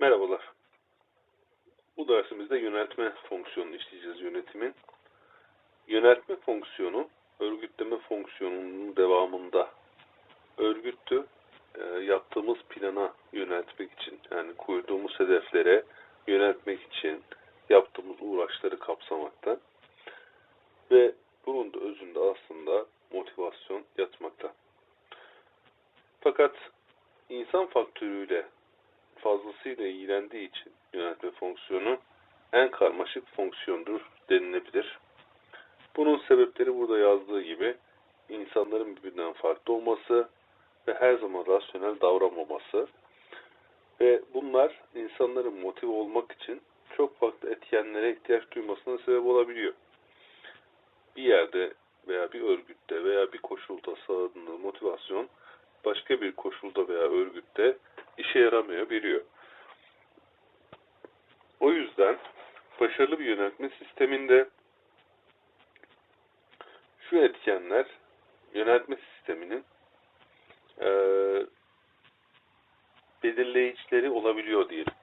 Merhabalar. Bu dersimizde yöneltme fonksiyonunu işleyeceğiz yönetimin. Yöneltme fonksiyonu örgütleme fonksiyonunun devamında örgütü e, yaptığımız plana yöneltmek için yani koyduğumuz hedeflere yöneltmek için yaptığımız uğraşları kapsamakta ve bunun da özünde aslında motivasyon yatmakta. Fakat insan faktörüyle fazlasıyla ilgilendiği için yönetme fonksiyonu en karmaşık fonksiyondur denilebilir. Bunun sebepleri burada yazdığı gibi insanların birbirinden farklı olması ve her zaman rasyonel davranmaması ve bunlar insanların motive olmak için çok farklı etkenlere ihtiyaç duymasına sebep olabiliyor. Bir yerde veya bir örgütte veya bir koşulda sağladığı motivasyon başka bir koşulda veya örgütte işe yaramıyor, biliyor. O yüzden başarılı bir yönetme sisteminde şu etkenler yönetme sisteminin e, belirleyicileri olabiliyor diyelim.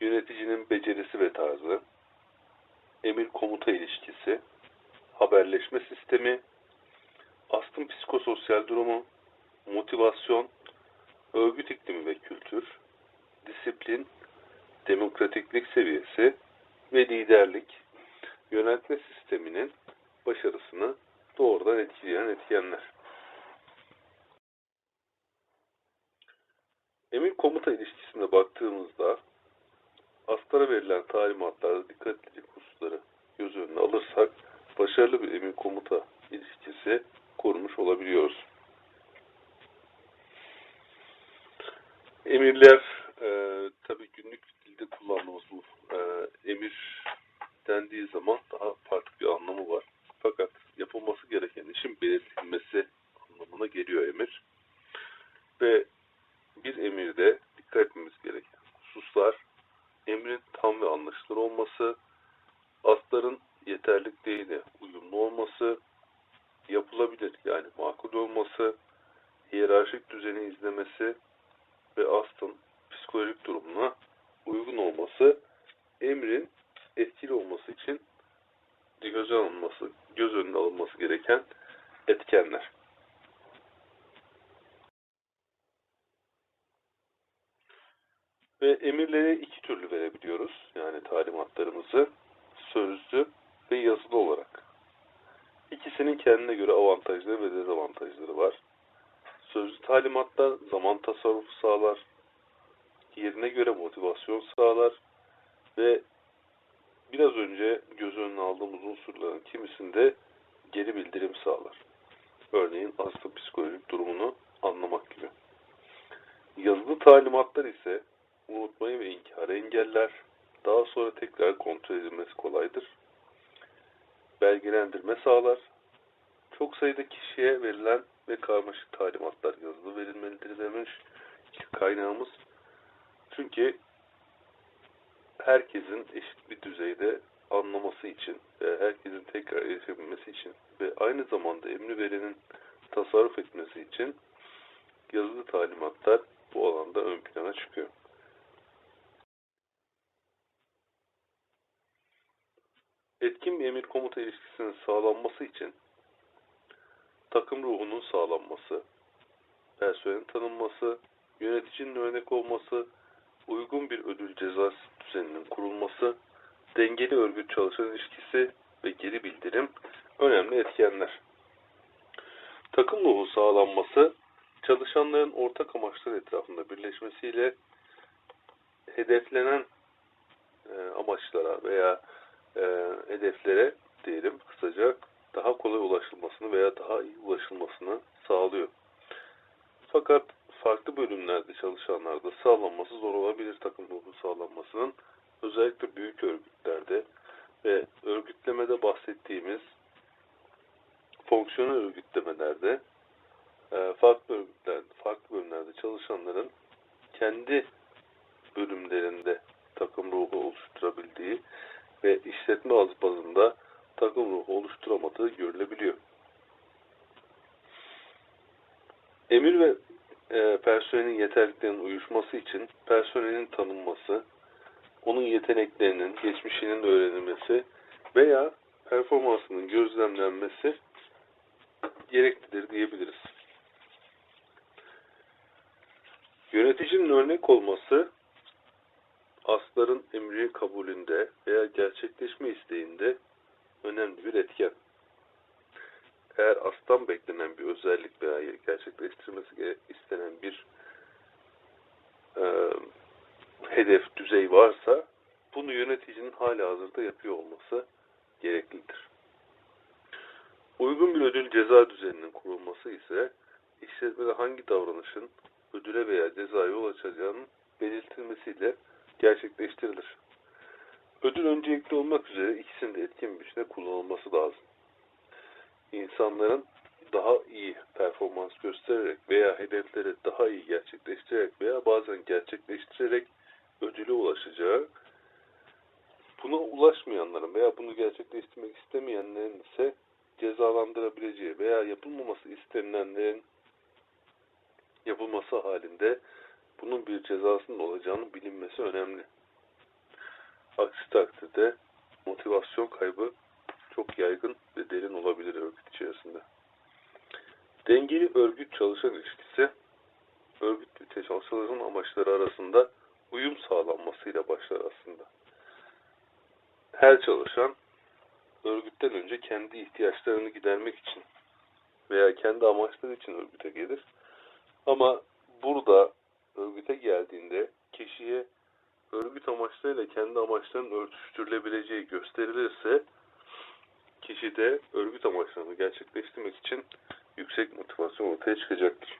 Yöneticinin becerisi ve tarzı, emir komuta ilişkisi, haberleşme sistemi, astım psikososyal durumu, motivasyon, örgüt iklimi ve kültür, disiplin, demokratiklik seviyesi ve liderlik yönetme sisteminin başarısını doğrudan etkileyen etkenler. Emir komuta ilişkisine baktığımızda astara verilen talimatlarda dikkat edilecek hususları göz önüne alırsak başarılı bir emir komuta ilişkisi kurmuş olabiliyoruz. Emirler e, tabii günlük dilde kullandığımız bu e, emir dendiği zaman daha farklı bir anlamı var. Fakat yapılması gereken işin belirtilmesi anlamına geliyor emir. Ve bir emirde dikkat etmemiz gereken hususlar emrin tam ve anlaşılır olması, asların yeterlikliğiyle uyumlu olması, yapılabilir yani makul olması, hiyerarşik düzeni izlemesi ve astın psikolojik durumuna uygun olması emrin etkili olması için göz alınması, göz önüne alınması gereken etkenler. Ve emirleri iki türlü verebiliyoruz. Yani talimatlarımızı sözlü ve yazılı olarak. İkisinin kendine göre avantajları ve dezavantajları var. Sözlü talimatlar zaman tasarrufu sağlar, yerine göre motivasyon sağlar ve biraz önce göz önüne aldığımız unsurların kimisinde geri bildirim sağlar. Örneğin hasta psikolojik durumunu anlamak gibi. Yazılı talimatlar ise unutmayı ve inkarı engeller, daha sonra tekrar kontrol edilmesi kolaydır. Belgelendirme sağlar. Çok sayıda kişiye verilen ve karmaşık talimatlar yazılı verilmelidir demiş kaynağımız. Çünkü herkesin eşit bir düzeyde anlaması için ve herkesin tekrar erişebilmesi için ve aynı zamanda emri verenin tasarruf etmesi için yazılı talimatlar bu alanda ön plana çıkıyor. Etkin bir emir komuta ilişkisinin sağlanması için takım ruhunun sağlanması, personelin tanınması, yöneticinin örnek olması, uygun bir ödül ceza düzeninin kurulması, dengeli örgüt çalışan ilişkisi ve geri bildirim önemli etkenler. Takım ruhu sağlanması, çalışanların ortak amaçlar etrafında birleşmesiyle hedeflenen e, amaçlara veya e, hedeflere diyelim kısaca daha kolay ulaşılmasını veya daha iyi ulaşılmasını sağlıyor. Fakat farklı bölümlerde çalışanlarda sağlanması zor olabilir takım ruhu sağlanmasının. Özellikle büyük örgütlerde ve örgütlemede bahsettiğimiz fonksiyonel örgütlemelerde e, farklı örgütler, farklı bölümlerde çalışanların kendi bölümlerinde takım ruhu oluşturabildiği ve işletme az bazında takım ruhu oluşturamadığı görülebiliyor. Emir ve e, personelin yeterliliklerinin uyuşması için personelin tanınması, onun yeteneklerinin, geçmişinin öğrenilmesi veya performansının gözlemlenmesi gereklidir diyebiliriz. Yöneticinin örnek olması asların emri kabulünde veya gerçekleşme isteğinde önemli bir etken. Eğer aslan beklenen bir özellik veya gerçekleştirmesi istenen bir e, hedef, düzey varsa bunu yöneticinin hala hazırda yapıyor olması gereklidir. Uygun bir ödül ceza düzeninin kurulması ise işletmede hangi davranışın ödüle veya cezaya yol açacağının belirtilmesiyle gerçekleştirilir. Ödül öncelikli olmak üzere ikisinin de etkin biçimde kullanılması lazım. İnsanların daha iyi performans göstererek veya hedefleri daha iyi gerçekleştirerek veya bazen gerçekleştirerek ödüle ulaşacağı, buna ulaşmayanların veya bunu gerçekleştirmek istemeyenlerin ise cezalandırabileceği veya yapılmaması istenilenlerin yapılması halinde bunun bir cezasının olacağının bilinmesi önemli. Aksi takdirde motivasyon kaybı çok yaygın ve derin olabilir örgüt içerisinde. Dengeli örgüt çalışan ilişkisi örgüt ve çalışanların amaçları arasında uyum sağlanmasıyla başlar aslında. Her çalışan örgütten önce kendi ihtiyaçlarını gidermek için veya kendi amaçları için örgüte gelir. Ama burada örgüte geldiğinde kişiye örgüt amaçlarıyla kendi amaçlarının örtüştürülebileceği gösterilirse kişi de örgüt amaçlarını gerçekleştirmek için yüksek motivasyon ortaya çıkacaktır.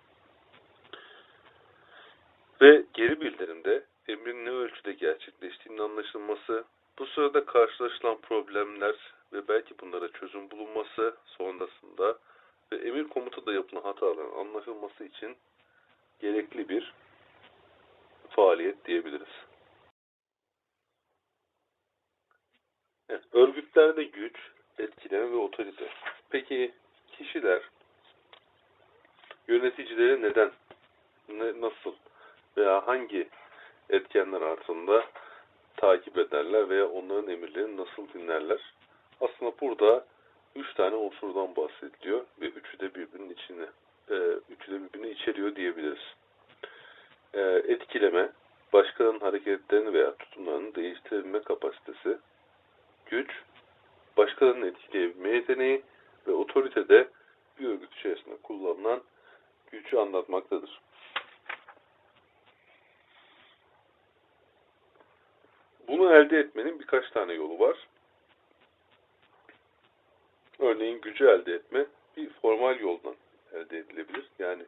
Ve geri bildirimde emrin ne ölçüde gerçekleştiğinin anlaşılması, bu sırada karşılaşılan problemler ve belki bunlara çözüm bulunması sonrasında ve emir komutada yapılan hataların anlaşılması için gerekli bir faaliyet diyebiliriz. Evet, örgütlerde güç, etkileme ve otorite. Peki kişiler yöneticileri neden, ne, nasıl veya hangi etkenler altında takip ederler veya onların emirlerini nasıl dinlerler? Aslında burada üç tane unsurdan bahsediliyor ve üçü de birbirinin içine, e, üçü de birbirini içeriyor diyebiliriz. E, etkileme, başkalarının hareketlerini veya tutumlarını değiştirebilme kapasitesi, güç, başkalarını etkileyebilme yeteneği ve otorite de bir örgüt içerisinde kullanılan gücü anlatmaktadır. Bunu elde etmenin birkaç tane yolu var. Örneğin gücü elde etme bir formal yoldan elde edilebilir. Yani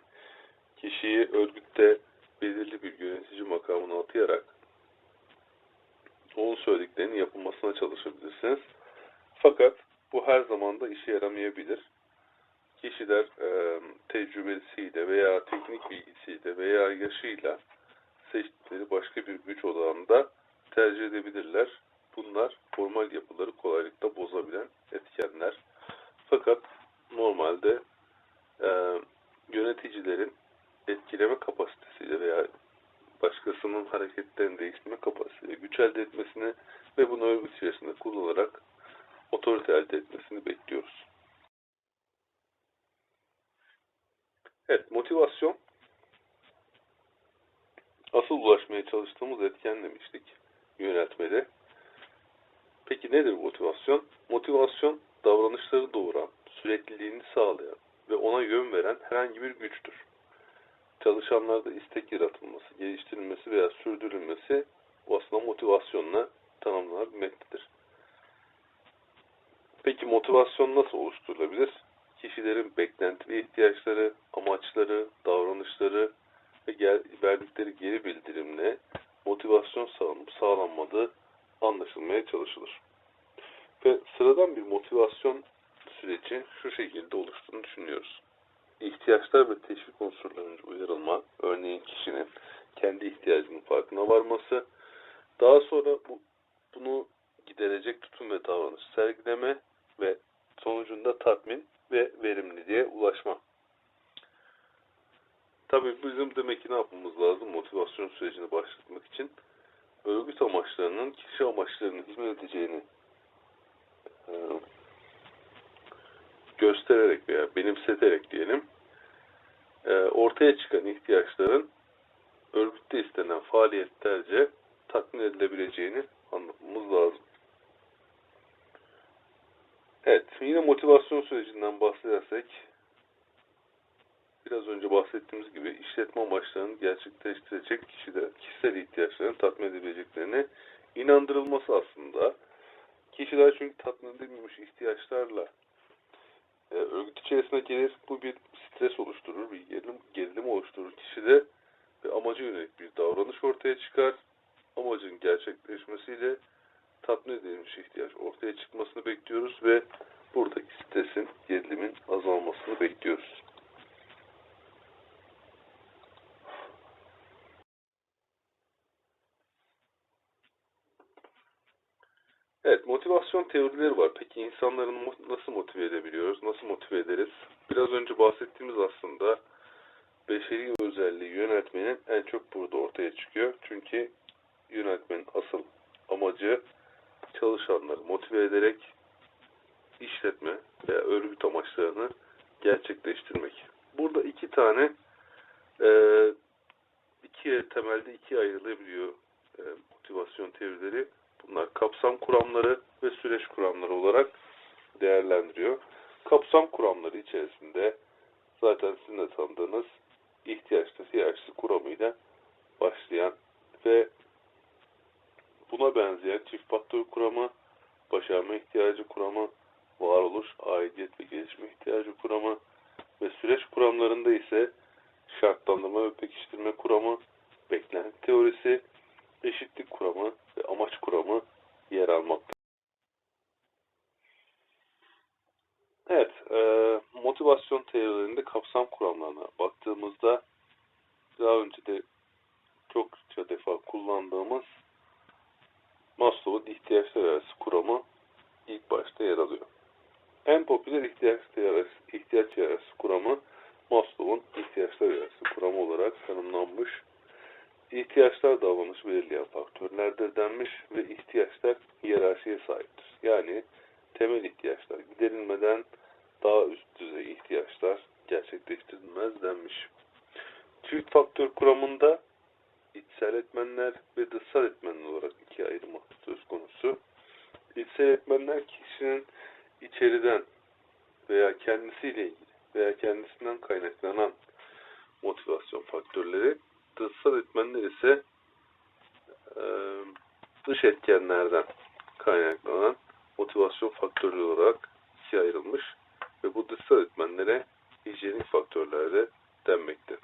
kişiyi örgütte belirli bir yönetici makamına atayarak onun söylediklerinin yapılmasına çalışabilirsiniz. Fakat bu her zaman da işe yaramayabilir. Kişiler e, tecrübesiyle veya teknik bilgisiyle veya yaşıyla seçtikleri başka bir güç odağında tercih edebilirler. Bunlar formal yapıları kolaylıkla bozabilen etkenler. Fakat normalde e, yöneticilerin etkileme kapasitesiyle veya başkasının hareketlerini değiştirme kapasitesiyle güç elde etmesini ve bunu örgüt içerisinde kullanarak otorite elde etmesini bekliyoruz. Evet, motivasyon asıl ulaşmaya çalıştığımız etken demiştik yöneltmede. Peki nedir motivasyon? Motivasyon davranışları doğuran, sürekliliğini sağlayan ve ona yön veren herhangi bir güçtür. Çalışanlarda istek yaratılması, geliştirilmesi veya sürdürülmesi bu aslında motivasyonla tanımlanabilmektedir. Peki motivasyon nasıl oluşturulabilir? Kişilerin beklenti ve ihtiyaçları, amaçları, davranışları ve gel verdikleri geri bildirimle motivasyon sağlanıp sağlanmadığı anlaşılmaya çalışılır. Ve sıradan bir motivasyon süreci şu şekilde oluştuğunu düşünüyoruz. İhtiyaçlar ve teşvik unsurlarınca uyarılma, örneğin kişinin kendi ihtiyacının farkına varması, daha sonra bu, bunu giderecek tutum ve davranış sergileme ve sonucunda tatmin ve verimliliğe ulaşma. Tabii bizim demek ki ne yapmamız lazım motivasyon sürecini başlatmak için? Örgüt amaçlarının kişi amaçlarına hizmet edeceğini e, göstererek veya benimseterek diyelim e, ortaya çıkan ihtiyaçların örgütte istenen faaliyetlerce tatmin edilebileceğini anlamamız lazım. Evet, yine motivasyon sürecinden bahsedersek biraz önce bahsettiğimiz gibi işletme amaçlarını gerçekleştirecek kişiler, kişisel ihtiyaçlarını tatmin edebileceklerine inandırılması aslında. Kişiler çünkü tatmin edilmemiş ihtiyaçlarla e, örgüt içerisine gelir. Bu bir stres oluşturur, bir gerilim, gerilim oluşturur. Kişide ve amaca yönelik bir davranış ortaya çıkar. Amacın gerçekleşmesiyle tatmin edilmiş ihtiyaç ortaya çıkmasını bekliyoruz ve buradaki stresin, gerilimin azalmasını bekliyoruz. Evet, motivasyon teorileri var. Peki insanları nasıl motive edebiliyoruz? Nasıl motive ederiz? Biraz önce bahsettiğimiz aslında beşeri özelliği yönetmenin en çok burada ortaya çıkıyor. Çünkü yönetmenin asıl amacı çalışanları motive ederek işletme veya örgüt amaçlarını gerçekleştirmek. Burada iki tane e, ikiye temelde ikiye ayrılabiliyor e, motivasyon teorileri. Bunlar kapsam kuramları ve süreç kuramları olarak değerlendiriyor. Kapsam kuramları içerisinde zaten sizin de tanıdığınız ihtiyaçlı hiyerarşisi kuramıyla başlayan ve buna benzeyen çift faktör kuramı, başarma ihtiyacı kuramı, varoluş, aidiyet ve gelişme ihtiyacı kuramı ve süreç kuramlarında ise şartlandırma ve pekiştirme kuramı, beklenti teorisi, eşitlik kuramı ve amaç kuramı yer almakta. Evet, e, motivasyon teorilerinde kapsam kuramlarına baktığımızda daha önce de çokça defa kullandığımız Maslow'un ihtiyaçlar arası kuramı ilk başta yer alıyor. En popüler ihtiyaçlar arası, ihtiyaç arası kuramı Maslow'un ihtiyaçlar arası kuramı olarak tanımlanmış. İhtiyaçlar davranış belirleyen faktörlerdir denmiş ve ihtiyaçlar hiyerarşiye sahiptir. Yani temel ihtiyaçlar giderilmeden daha üst düzey ihtiyaçlar gerçekleştirilmez denmiş. Çift faktör kuramında içsel etmenler ve dışsal etmenler olarak ikiye ayrımı söz konusu. İçsel etmenler kişinin içeriden veya kendisiyle ilgili veya kendisinden kaynaklanan motivasyon faktörleri, dışsal etmenler ise e, dış etkenlerden kaynaklanan motivasyon faktörleri olarak ikiye ayrılmış ve bu dışsal etmenlere hijyenik faktörler de denmekte.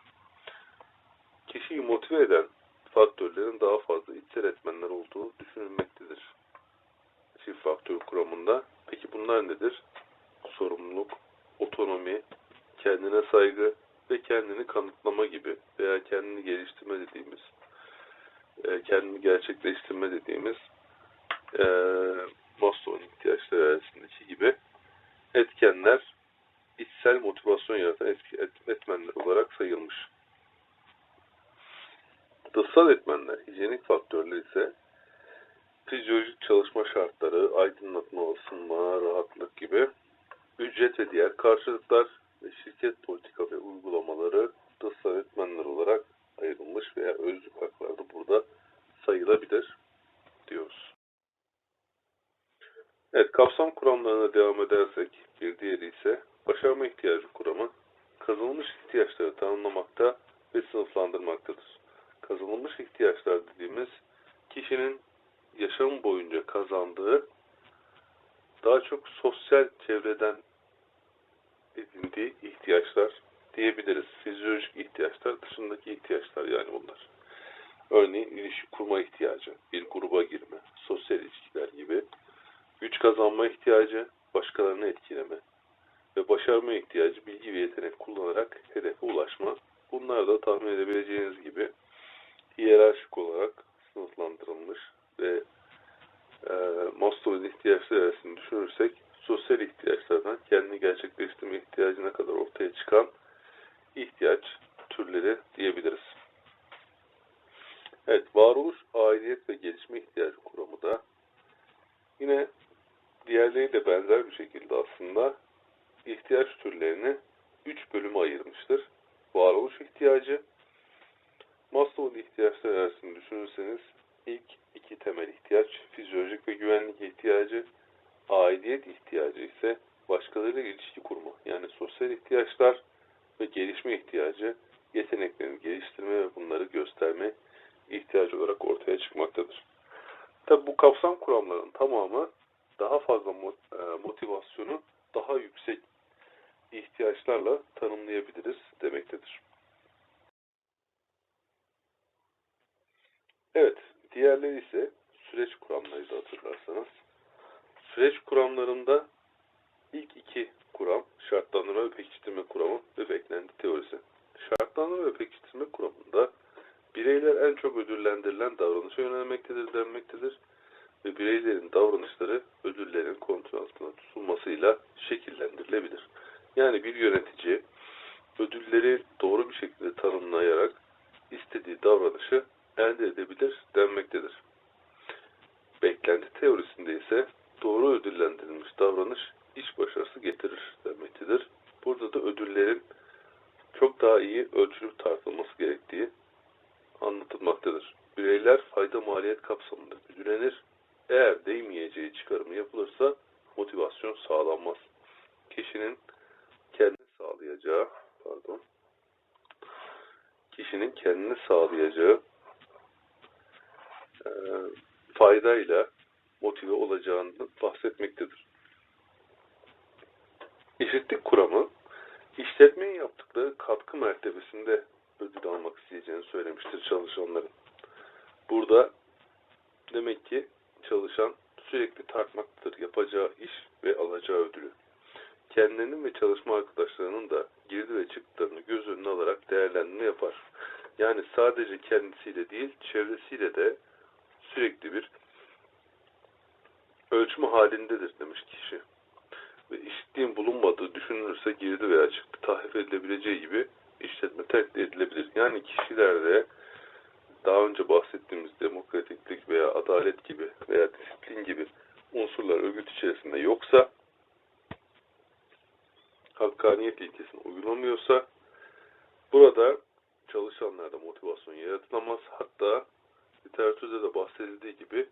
Kişiyi motive eden faktörlerin daha fazla içsel etmenler olduğu düşünülmektedir. Çift faktör kuramında. Peki bunlar nedir? Sorumluluk, otonomi, kendine saygı ve kendini kanıtlama gibi veya kendini geliştirme dediğimiz, e, kendini gerçekleştirme dediğimiz e, Maslow'un ihtiyaçları arasındaki gibi etkenler içsel motivasyon yaratan etki, et, etmenler olarak sayılmış. Dışsal etmenler, hijyenik faktörler ise fizyolojik çalışma şartları, aydınlatma, ısınma, rahatlık gibi ücret ve diğer karşılıklar ve şirket politika ve uygulamaları dışsal etmenler olarak ayrılmış veya özlük hakları da burada sayılabilir diyoruz. Evet, kapsam kuramlarına devam edersek bir diğeri ise başarma ihtiyacı kuramı kazanılmış ihtiyaçları tanımlamakta ve sınıflandırmaktadır. Kazanılmış ihtiyaçlar dediğimiz kişinin yaşam boyunca kazandığı daha çok sosyal çevreden edindiği ihtiyaçlar diyebiliriz. Fizyolojik ihtiyaçlar dışındaki ihtiyaçlar yani bunlar. Örneğin ilişki kurma ihtiyacı, bir gruba girme, sosyal ilişkiler gibi. Güç kazanma ihtiyacı, başkalarını etkileme ve başarma ihtiyacı bilgi ve yetenek kullanarak hedefe ulaşma. Bunlar da tahmin edebileceğiniz gibi hiyerarşik olarak sınıflandırılmış ve e, Maslow'un ihtiyaçları arasında düşünürsek sosyal ihtiyaçlardan kendini gerçekleştirme ihtiyacına kadar ortaya çıkan ihtiyaç türleri Evet, varoluş, aidiyet ve gelişme ihtiyacı kuramı da yine diğerleriyle benzer bir şekilde aslında ihtiyaç türlerini üç bölüme ayırmıştır. Varoluş ihtiyacı, Maslow'un ihtiyaçları arasında düşünürseniz ilk iki temel ihtiyaç fizyolojik ve güvenlik ihtiyacı, aidiyet ihtiyacı ise başkalarıyla ilişki kurma yani sosyal ihtiyaçlar ve gelişme ihtiyacı yeteneklerini geliştirme ve bunları gösterme ihtiyacı olarak ortaya çıkmaktadır. Tabi bu kapsam kuramlarının tamamı daha fazla e, motivasyonu daha yüksek ihtiyaçlarla tanımlayabiliriz demektedir. Evet, diğerleri ise süreç kuramlarıydı hatırlarsanız. Süreç kuramlarında ilk iki kuram, şartlandırma ve pekiştirme kuramı ve beklenti teorisi. Şartlandırma ve pekiştirme kuramında bireyler en çok ödüllendirilen davranışa yönelmektedir denmektedir ve bireylerin davranışları ödüllerin kontrol altına tutulmasıyla şekillendirilebilir. Yani bir yönetici ödülleri doğru bir şekilde tanımlayarak istediği davranışı elde edebilir denmektedir. Beklenti teorisinde ise doğru ödüllendirilmiş davranış iş başarısı getirir demektedir. Burada da ödüllerin çok daha iyi ölçülüp tartılması gerektiği anlatılmaktadır. Bireyler fayda maliyet kapsamında ödüllenir. Eğer değmeyeceği çıkarımı yapılırsa motivasyon sağlanmaz. Kişinin kendini sağlayacağı, pardon, kişinin kendini sağlayacağı e, faydayla olacağını bahsetmektedir. Eşitlik kuramı işletmenin yaptıkları katkı mertebesinde ödül almak isteyeceğini söylemiştir çalışanların. Burada demek ki çalışan sürekli tartmaktadır yapacağı iş ve alacağı ödülü. Kendinin ve çalışma arkadaşlarının da girdi ve çıktılarını göz önüne alarak değerlendirme yapar. Yani sadece kendisiyle değil, çevresiyle de sürekli bir ölçme halindedir demiş kişi. Ve eşitliğin bulunmadığı düşünülürse girdi veya çıktı tahrif edilebileceği gibi işletme terk edilebilir. Yani kişilerde daha önce bahsettiğimiz demokratiklik veya adalet gibi veya disiplin gibi unsurlar örgüt içerisinde yoksa hakkaniyet ilkesini uygulamıyorsa burada çalışanlarda motivasyon yaratılamaz. Hatta literatürde de bahsedildiği gibi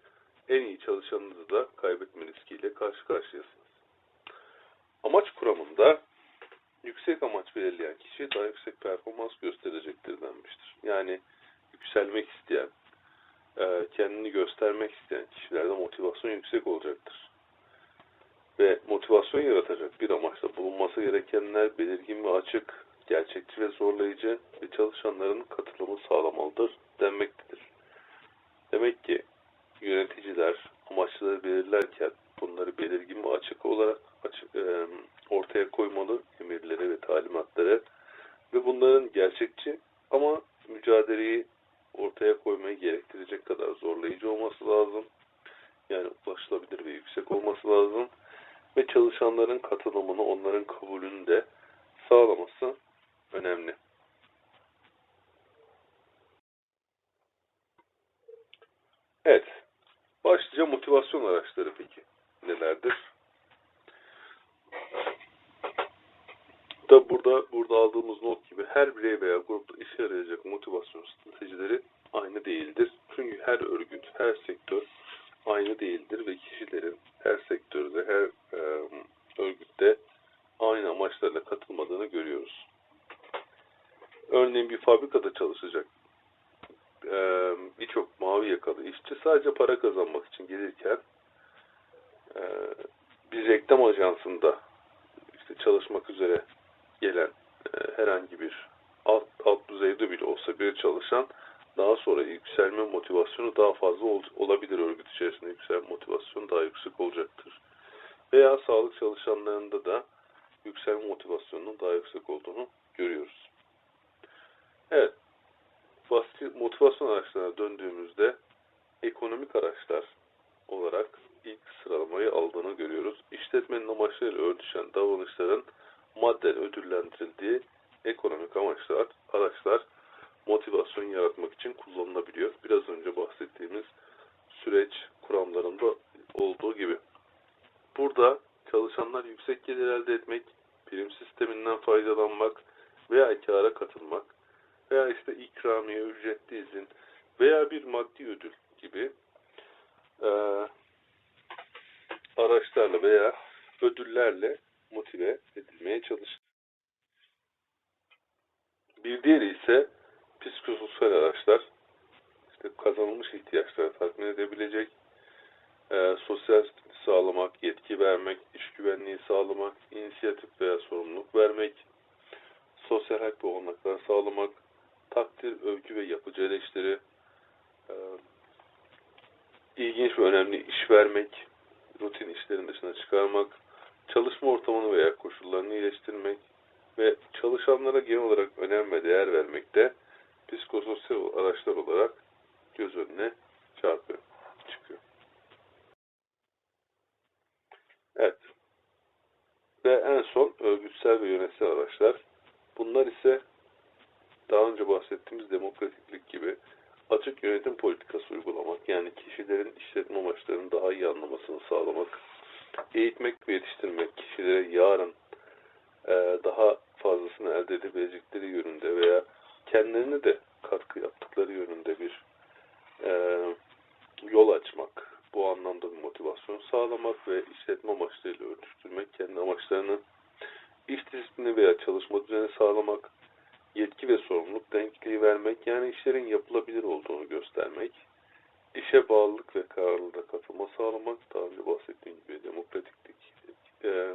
en iyi çalışanınızı da kaybetme riskiyle karşı karşıyasınız. Amaç kuramında yüksek amaç belirleyen kişi daha yüksek performans gösterecektir denmiştir. Yani yükselmek isteyen, e, kendini göstermek isteyen kişilerde motivasyon yüksek olacaktır. Ve motivasyon yaratacak bir amaçla bulunması gerekenler belirgin ve açık, gerçekçi ve zorlayıcı ve çalışanların katılımı sağlamalıdır denmektedir. Demek ki yöneticiler amaçları belirlerken bunları belirgin ve açık olarak açık, e, ortaya koymalı emirleri ve talimatları ve bunların gerçekçi ama mücadeleyi ortaya koymayı gerektirecek kadar zorlayıcı olması lazım. Yani ulaşılabilir ve yüksek olması lazım. Ve çalışanların katılımını, onların kabulünü de sağlaması önemli. Evet. Başlıca motivasyon araçları peki nelerdir? Da burada burada aldığımız not gibi her birey veya grupta işe yarayacak motivasyon stratejileri aynı değildir. Çünkü her örgüt, her sektör aynı değildir ve kişilerin her sektörde, her e, örgütte aynı amaçlarla katılmadığını görüyoruz. Örneğin bir fabrikada çalışacak e, birçok mavi yakalı işçi sadece para kazanmak için gelirken e, bir reklam ajansında işte çalışmak üzere gelen e, herhangi bir alt, alt düzeyde bile olsa bir çalışan daha sonra yükselme motivasyonu daha fazla ol, olabilir örgüt içerisinde yükselme motivasyonu daha yüksek olacaktır. Veya sağlık çalışanlarında da yükselme motivasyonunun daha yüksek olduğunu görüyoruz. Evet, motivasyon araçlarına döndüğümüzde ekonomik araçlar olarak ilk sıralamayı aldığını görüyoruz. İşletmenin amaçlarıyla örtüşen davranışların madden ödüllendirildiği ekonomik amaçlar, araçlar motivasyon yaratmak için kullanılabiliyor. Biraz önce bahsettiğimiz süreç kuramlarında olduğu gibi. Burada çalışanlar yüksek gelir elde etmek, prim sisteminden faydalanmak veya kâra katılmak veya işte ikramiye, ücretli izin veya bir maddi ödül gibi eee, araçlarla veya ödüllerle motive edilmeye çalışır. Bir diğeri ise psikososyal araçlar. İşte kazanılmış ihtiyaçları tatmin edebilecek, eee, sosyal sağlamak, yetki vermek, iş güvenliği sağlamak, inisiyatif veya sorumluluk vermek, sosyal hak ve olanaklar sağlamak, takdir, övgü ve yapıcı eleştiri, eee, ilginç ve önemli iş vermek, rutin işlerin dışına çıkarmak, çalışma ortamını veya koşullarını iyileştirmek ve çalışanlara genel olarak önem ve değer vermek de psikososyal araçlar olarak göz önüne çarpıyor, çıkıyor. Evet. Ve en son örgütsel ve yönetsel araçlar. Bunlar ise bahsettiğimiz demokratiklik gibi açık yönetim politikası uygulamak, yani kişilerin işletme amaçlarını daha iyi anlamasını sağlamak, eğitmek ve yetiştirmek, kişilere yarın e, daha fazlasını elde edebilecekleri yönünde veya kendilerine de katkı yaptıkları yönünde bir e, yol açmak, bu anlamda bir motivasyon sağlamak ve işletme amaçlarıyla örtüştürmek, kendi amaçlarını iş disiplini veya çalışma düzeni sağlamak, yetki ve sorumluluk denkliği vermek, yani işlerin yapılabilir olduğunu göstermek, işe bağlılık ve kararlılığa katılma sağlamak, daha önce bahsettiğim gibi demokratiklik e,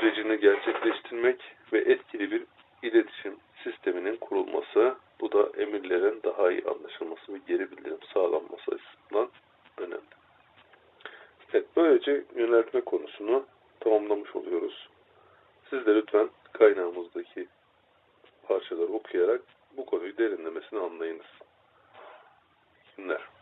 sürecini gerçekleştirmek ve etkili bir iletişim sisteminin kurulması, bu da emirlerin daha iyi anlaşılması ve geri bildirim sağlanması açısından önemli. Evet, böylece yöneltme konusunu tamamlamış oluyoruz. Siz de lütfen kaynağımızdaki parçaları okuyarak bu konuyu derinlemesine anlayınız. Günler.